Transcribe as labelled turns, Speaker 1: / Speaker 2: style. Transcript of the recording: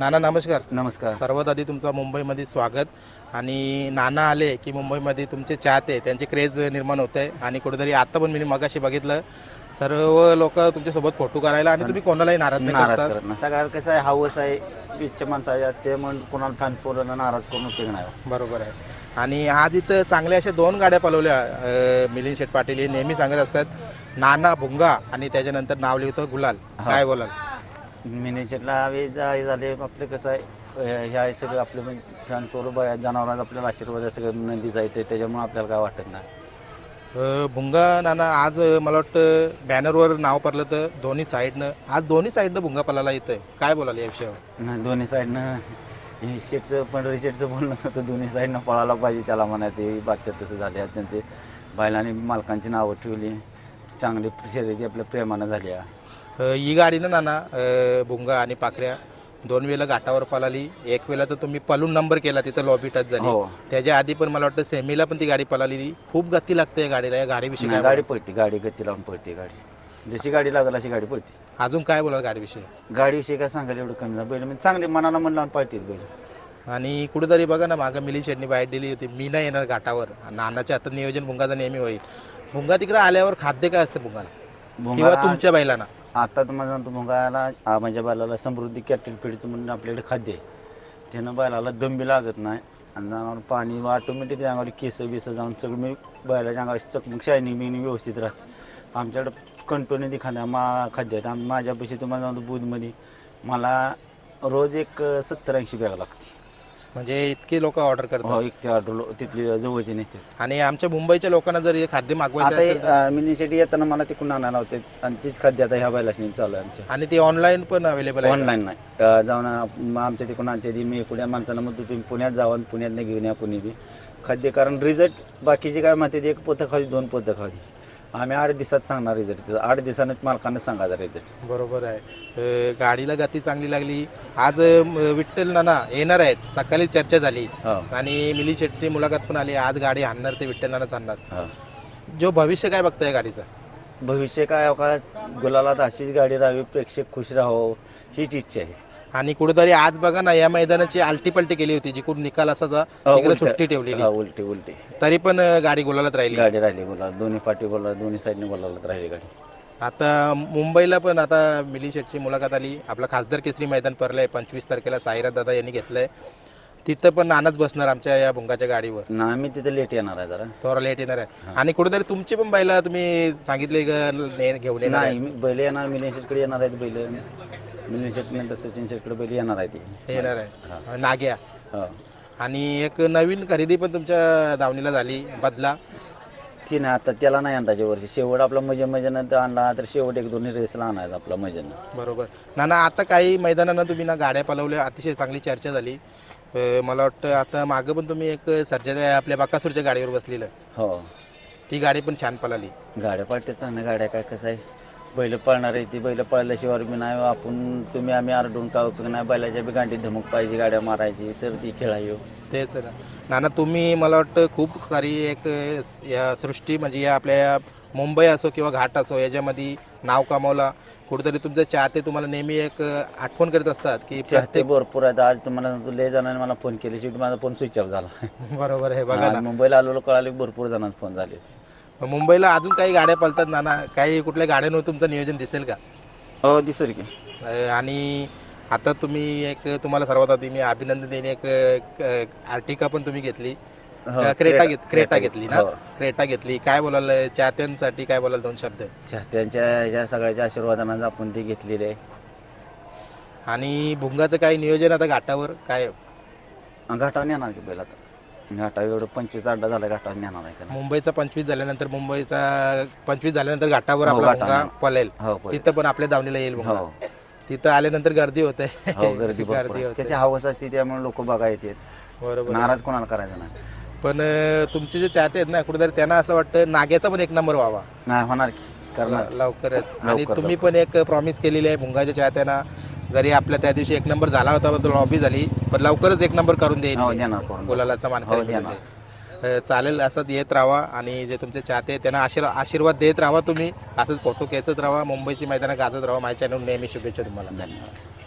Speaker 1: नाना नमस्कार.
Speaker 2: नमस्कार.
Speaker 1: सर्वात आधी तुमचं मुंबईमध्ये स्वागत. आणि नाना आले की मुंबईमध्ये तुमचे चाहते त्यांचे क्रेज निर्माण होत आहे आणि कुठेतरी आता पण मी मगाशी बघितलं सर्व लोक तुमच्यासोबत फोटो करायला आणि तुम्ही कोणालाही नाराज नाही
Speaker 2: नाराज
Speaker 1: करतात
Speaker 2: करत नाही. सगळ्याला कसं आहे हाऊस आहे इच्छा माणसं आहे ते म्हणून कोणाला फॅन फोरला नाराज करून उपयोग नाही.
Speaker 1: बरोबर आहे. आणि आज इथं चांगल्या अशा दोन गाड्या पलवल्या अं, मिलिंद शेठ पाटील हे नेहमी सांगत असतात नाना भुंगा आणि त्याच्यानंतर नाव लिहितो गुलाल. काय बोलाल?
Speaker 2: मिनीचेटला हवे झाले आपलं कसं आहे हे आहे सगळं आपलं म्हणजे फॅन फोर जनावरांचा आपल्याला आशीर्वाद आहे सगळं नंदीचं आहे त्याच्यामुळे आपल्याला काय वाटत नाही.
Speaker 1: अं, भुंगा नाना आज मला वाटतं बॅनरवर नाव पडलं तर दोन्ही साईडनं आज दोन्ही साईडनं भुंगा पलाला येतंय. काय बोलाल या विषयावर?
Speaker 2: नाही दोन्ही साईडनं शेटचं पंढरी शेटचं बोलणं होतं दोन्ही साईडनं पळायला पाहिजे त्याला म्हणायचं हे बादशाह तसं झाले त्यांचे. बैलांनी मालकांची नावं ठेवली. चांगली शर्यती आपल्या प्रेमानं झाली आहे.
Speaker 1: अ, ही गाडी ना नाना भुंगा आणि पाखऱ्या दोन वेळेला घाटावर पळाली. एक वेळेला तर तुम्ही पलून नंबर केला तिथं लॉबी टच झाली.
Speaker 2: हो.
Speaker 1: त्याच्या आधी पण मला वाटतं सेमीला पण ती गाडी पळाली खूप गती लागते या गाडीला या गाडीविषयी काय
Speaker 2: गाडी पळते गाडी गती लावून पळते गाडी. जशी गाडी लागेल अशी गाडी पळते.
Speaker 1: बोलाल? अजून काय बोलाल गाडीविषयी?
Speaker 2: गाडीविषयी काय सांगायला एवढं कमी बैल म्हणजे चांगली मनाला मन लावून पळतात बैल.
Speaker 1: आणि कुठेतरी बघा ना मागं मिली शेटनी बाहेर दिली होती. मी नाही येणार घाटावर. नानाच्या हातात नियोजन भुंगाचं नेहमी होईल. भुंगा तिकडे आल्यावर खाद्य काय असतं भुंगाला किंवा तुमच्या बैलांना?
Speaker 2: आता तुम्हाला सांगतो भुंगाला आ, माझ्या बैलाला समृद्धी कॅटल फीडचं म्हणून आपल्याकडे खाद्य आहे. त्यानं बैलाला दंबी लागत नाही. आणि जनावर पाणी ऑटोमॅटिक अंगावर केस बिस जाऊन सगळं मी बैलाच्या अंगावर चकमक शायनिंग बिनिंग व्यवस्थित राहते. आमच्याकडं कंटोने खाद्य मा खाद्य आहेत. आम माझ्यापाशी तुम्हाला सांगतो बुधमध्ये मला रोज एक सत्तर ऐंशी बॅग लागते.
Speaker 1: म्हणजे इतके लोक ऑर्डर करतात.
Speaker 2: हो एक ते ऑर्डर तिथली जवळची नेते.
Speaker 1: आणि आमच्या मुंबईच्या लोकांना जर हे खाद्य मागवायचं असेल तर-
Speaker 2: आता मिनीसाठी येताना मला तिकडून आणायला होते. आणि तीच खाद्य आता ह्या बैलाशी चालू आहे आमच्या
Speaker 1: आणि ते ऑनलाईन पण अवेलेबल आहे
Speaker 2: ऑनलाईन नाही. अं, जाऊन अं, आमच्या तिकडून आणते ती. मी एकुड्या माणसाला म्हणतो तुम्ही पुण्यात जावा आणि पुण्यात घेऊन या कुणी बी. खाद्य कारण रिझल्ट बाकीचे काय म्हणते एक पोतं खावी दोन पोतं खावी आम्ही आठ दिवसात सांगणार रिझल्ट आठ दिवसानं मालकानं सांगायचा रिझल्ट
Speaker 1: बरोबर आहे. अ, गाडीला गती चांगली लागली. आज अ, म- विठ्ठल नाना येणार आहेत. सकाळी चर्चा झाली.
Speaker 2: हो.
Speaker 1: आणि मिली शेटची मुलाखत पण आली. आज गाडी आणणार ते विठ्ठल नानाच आणणार
Speaker 2: हो.
Speaker 1: जो भविष्य काय बघताय गाडीचं?
Speaker 2: भविष्य काय? हो का गुलालात अशीच गाडी राहावी प्रेक्षक खुश राहावं हीच इच्छा आहे.
Speaker 1: आणि कुठेतरी आज बघा ना या मैदानाची आलटी पलटी केली होती जिकडून निकाल असाचा
Speaker 2: हो,
Speaker 1: तिकडे
Speaker 2: उलट-
Speaker 1: सुट्टी ठेवलेली.
Speaker 2: हा उलटी उलटी.
Speaker 1: तरी पण गाडी गुलालात राहिली.
Speaker 2: गाडी राहिली गुलाल दोन्ही पाठी बोला दोन्ही साईडने बोलावलं राहिली गाडी.
Speaker 1: आता मुंबईला पण आता मिली शेटची मुलाखत आली. आपला खासदार केसरी मैदान पडलंय पंचवीस तारखेला साईराज दादा यांनी घेतलंय. तिथं पण नानाच बसणार आमच्या या भुंगाच्या गाडीवर.
Speaker 2: ना आम्ही तिथे लेट येणार आहे जरा.
Speaker 1: थोडा लेट येणार आहे. आणि कुठेतरी तुमची पण बैला तुम्ही सांगितले ग- ने- घेऊन येणार.
Speaker 2: नाही मी बैल येणार मिलियन शेटकडे येणार आहेत बैल. मिलियन शेट नंतर सचिन शेटकडे बैल येणार आहे ते.
Speaker 1: येणार आहे. नाग्या.
Speaker 2: हो.
Speaker 1: आणि एक नवीन खरेदी पण तुमच्या दावणीला झाली बदला.
Speaker 2: ती नाही आता त्याला नाही अंदाजे वर्षी शेवट आपला मजे मजेनं आणला तर शेवट एक दोन्ही रेसला आणायचा आपला मजेनं.
Speaker 1: बरोबर. ना ना आता काही मैदानांना तुम्ही ना गाड्या पलवल्या अतिशय चांगली चर्चा झाली. अं, मला वाटतं आता मागं पण तुम्ही एक सर्जाच्या आपल्या बाकासूरच्या गाडीवर बसलेलं.
Speaker 2: हो.
Speaker 1: ती गाडी पण छान पळाली.
Speaker 2: गाड्या पाळते चांगल्या गाड्या काय कसं आहे? बैल पळणार आहे ती बैल पळल्याशिवाय बी नाही. आपण तुम्ही आम्ही आरडून काय उपयोग नाही बैलाच्या बी गांडी धमक पाहिजे गाड्या मारायची तर ती खेळायो
Speaker 1: तेच ना. नाना तुम्ही मला वाटतं खूप सारी एक या सृष्टी म्हणजे या आपल्या मुंबई असो किंवा घाट असो याच्यामध्ये नाव कमावला. कुठेतरी तुमचे चाहते तुम्हाला नेहमी एक आठवण करत असतात की
Speaker 2: ते भरपूर आहेत. आज तुम्हाला लय जणांनी मला फोन केले. शेवटी माझा फोन स्विच ऑफ झाला.
Speaker 1: बरोबर आहे बघा
Speaker 2: मुंबईला आलेलो कळाले भरपूर जणांचे फोन झाले.
Speaker 1: मुंबईला अजून काही गाड्या पळतात नाना? काही कुठल्या गाड्यांवर तुमचं नियोजन दिसेल का?
Speaker 2: हो दिसेल की.
Speaker 1: अं, आणि आता तुम्ही एक तुम्हाला सर्वात आधी मी अभिनंदन देणे एक आर्टिका पण तुम्ही घेतली.
Speaker 2: हो,
Speaker 1: क्रेटा घेत क्रेटा घेतली ना?
Speaker 2: हो.
Speaker 1: क्रेटा घेतली. काय बोलाल चाहत्यांसाठी काय बोलाल दोन शब्द?
Speaker 2: चाहत्यांच्या ह्या सगळ्याच्या आशीर्वादानं आपण ते घेतलेले आहे.
Speaker 1: आणि भुंगाचं काय नियोजन आता घाटावर काय?
Speaker 2: घाटावर नेणार की बैल आता. घाटावर एवढं पंचवीस अड्डा झाला घाटावर नेणार आहे त्याला
Speaker 1: मुंबईचा पंचवीस झाल्यानंतर मुंबईचा पंचवीस झाल्यानंतर घाटावर
Speaker 2: हो,
Speaker 1: आपला
Speaker 2: घाटावर.
Speaker 1: भुंगा पळेल.
Speaker 2: हो पळेल.
Speaker 1: तिथं पण आपल्या दावणीला येईल भुंगा
Speaker 2: हो.
Speaker 1: तिथं आल्यानंतर गर्दी होते.
Speaker 2: हो गर्दी भरपूर
Speaker 1: गर्दी
Speaker 2: आहे.
Speaker 1: होते.
Speaker 2: कशी हवस असते त्यामुळे लोक बघा येतात.
Speaker 1: बरोबर.
Speaker 2: नाराज कोणाला करायचं नाही.
Speaker 1: पण अं, तुमचे जे चाहते आहेत ना कुठेतरी त्यांना असं वाटतं नाग्याचा पण एक नंबर व्हावा.
Speaker 2: नाही होणार की. करणार
Speaker 1: लवकरच. आणि तुम्ही पण एक प्रॉमिस केलेली आहे भुंगाच्या चाहत्यांना. जरी आपल्या त्या दिवशी एक नंबर झाला होता पण लॉबी झाली पण लवकरच एक नंबर करून देईल.
Speaker 2: हो
Speaker 1: गुलालाचा मान
Speaker 2: हो,
Speaker 1: चालेल असंच येत राहा आणि जे तुमचे चाहते त्यांना आशीर्वाद आशीर्वाद देत राहा तुम्ही. असंच फोटो खेचत राहा मुंबईची मैदानं गाजत राहा. माझ्या चॅनल नेहमी शुभेच्छा तुम्हाला.
Speaker 2: धन्यवाद.